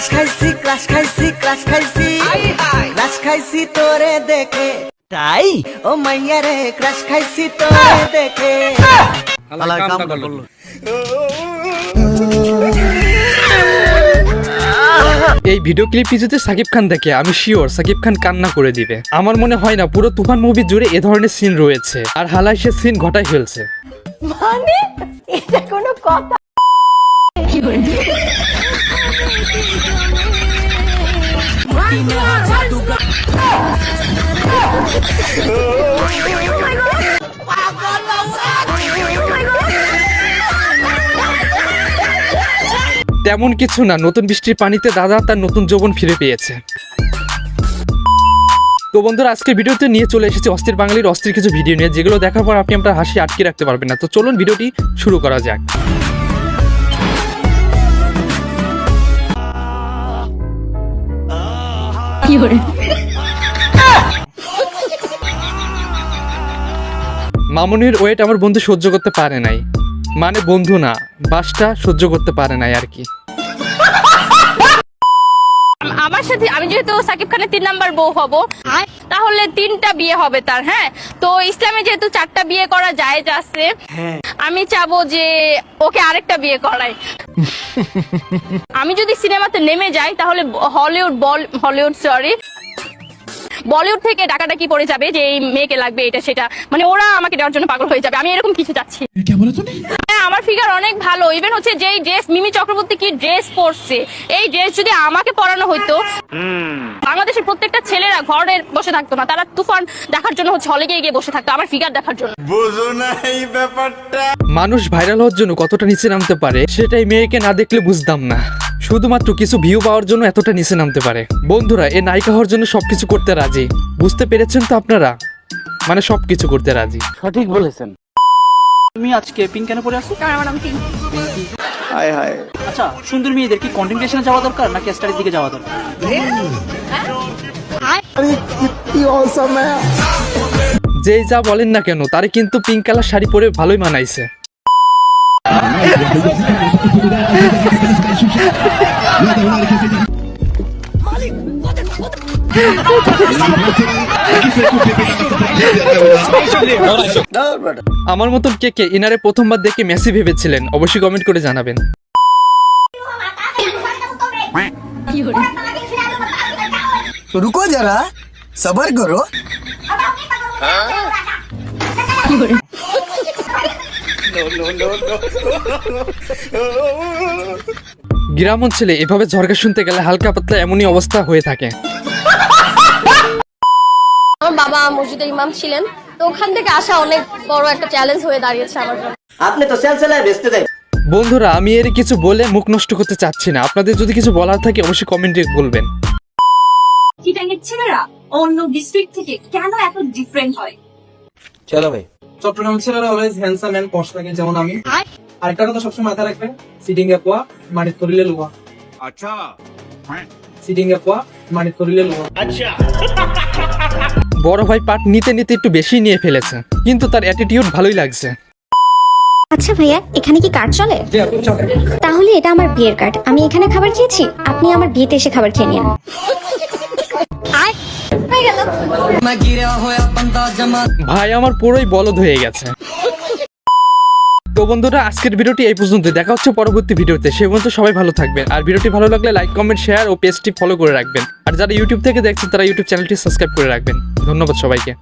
Crush খাইছি crush খাইছি crush খাইছি। ক্রাশ খাইছি তোরে দেখে। তাই? ও মাইয়া রে ক্রাশ খাইছি তোরে দেখে। এই ভিডিও ক্লিপ যদি সাকিব খান দেখে আমি শিওর সাকিব খান কান্না করে দিবে। আমার মনে হয় না পুরো তুফান মুভি জুড়ে এ ধরনের সিন রয়েছে। আর হালাই সে সিন ঘটাই ফেলছে। মানে? এটা কোনো কথা। তেমন কিছু না, নতুন বৃষ্টির পানিতে দাদা তার নতুন যৌবন ফিরে পেয়েছে। তো বন্ধুরা, আজকের ভিডিওতে নিয়ে চলে এসেছি অস্থির বাঙালির অস্থির কিছু ভিডিও নিয়ে, যেগুলো দেখার পর আপনি আপনার হাসি আটকে রাখতে পারবেন না। তো চলুন ভিডিওটি শুরু করা যাক। মামুনির ওয়েট আমার বন্ধু সহ্য করতে পারে নাই। মানে বন্ধু না বাসটা সহ্য করতে পারে নাই আর কি। আমার সাথে আমি যেহেতু সাকিব খানের তিন নাম্বার বউ হব তাহলে তিনটা বিয়ে হবে তার হ্যাঁ? তো ইসলামে যেহেতু চারটা বিয়ে করা যায় আছে আমি চাবো যে ওকে আরেকটা বিয়ে করাই আমি যদি সিনেমাতে নেমে যাই, তাহলে হলিউড বল হলিউড সরি বলিউড থেকে ডাকাডাকি পড়ে যাবে? যে এই মেয়েকে লাগবে, এটা সেটা। মানে ওরা আমাকে দেওয়ার জন্য পাগল হয়ে যাবে। আমি এরকম কিছু চাচ্ছি। আমার ফিগার অনেক ভালো। ইভেন হচ্ছে যেই ড্রেস মিমি চক্রবর্তী কি ড্রেস পরছে এই ড্রেস যদি আমাকে পরানো হইতো বাংলাদেশের প্রত্যেকটা ছেলেরা ঘরে বসে থাকতো না। তারা তুফান দেখার জন্য হচ্ছে হলে গিয়ে গিয়ে বসে থাকতো আমার ফিগার দেখার জন্য। বুঝো না এই ব্যাপারটা। মানুষ ভাইরাল হওয়ার জন্য কতটা নিচে নামতে পারে সেটাই মেয়েকে না দেখলে বুঝতাম না। শুধুমাত্র কিছু ভিউ পাওয়ার জন্য এতটা নিচে নামতে পারে। বন্ধুরা এ নায়িকা হওয়ার জন্য সবকিছু করতে রাজি। বুঝতে পেরেছেন তো আপনারা? মানে সবকিছু করতে রাজি। সঠিক বলেছেন। তুমি আজকে পিঙ্ক কেন পরে আসো? কারণ আমার নাম পিঙ্কি। আচ্ছা সুন্দর মেয়েদের কি কন্টেন্ট ক্রিয়েশনে যাওয়া দরকার নাকি স্টাডির দিকে যাওয়া দরকার? যেই যা বলেন না কেন তারে কিন্তু পিঙ্ক কালার শাড়ি পরে ভালোই মানাইছে। আচ্ছা, আমার মতো কে কে ইনারে প্রথমবার দেখে মেসি ভেবেছিলেন অবশ্যই কমেন্ট করে জানাবেন। রুকো যারা করো। গ্রাম অঞ্চলে এভাবে ঝরকা শুনতে গেলে হালকা পাতলা এমনই অবস্থা হয়ে থাকে। আমার বাবা মসজিদের ইমাম ছিলেন। তো ওখান থেকে আসা অনেক বড় একটা চ্যালেঞ্জ হয়ে দাঁড়িয়েছে আমার জন্য। আপনি তো সেল সেলায় বেচতে দেয় বন্ধুরা আমি এর কিছু বলে মুখ নষ্ট করতে চাচ্ছি না। আপনাদের যদি কিছু বলার থাকে অবশ্যই কমেন্টে বলবেন। চিটাঙ্গের ছেলেরা? অন্য ডিস্ট্রিক্ট থেকে কেন এত ডিফারেন্ট হয়? চট্টগ্রাম ছেলেরা অলওয়েজ হ্যান্ডসাম এন্ড পশ থাকে যেমন আমি। আরেকটা কথা সবসময় মাথায় রাখবেন সিটিং এ পোয়া মাটির তরিলে লোয়া। আচ্ছা। সিটিং এ পোয়া মাটির তরিলে লোয়া বড় ভাই পাট নিতে নিতে একটু বেশি নিয়ে ফেলেছে কিন্তু তার অ্যাটিটিউড ভালোই লাগছে। আচ্ছা ভাইয়া এখানে কি কার্ড চলে? তাহলে এটা আমার বিয়ের কার্ড আমি এখানে খাবার খেয়েছি আপনি আমার বিয়েতে এসে খাবার খেয়ে নিন। হয়ে ভাই আমার পুরোই বলদ হয়ে গেছে। বন্ধুরা, আজকের ভিডিওটি এই পর্যন্ত দেখা হচ্ছে পরবর্তী ভিডিওতে। সে পর্যন্ত সবাই ভালো থাকবেন। আর ভিডিওটি ভালো লাগলে লাইক কমেন্ট শেয়ার ও পেজটি ফলো করে রাখবেন। আর যারা ইউটিউব থেকে দেখছেন, তারা ইউটিউব চ্যানেলটি সাবস্ক্রাইব করে রাখবেন। ধন্যবাদ সবাইকে।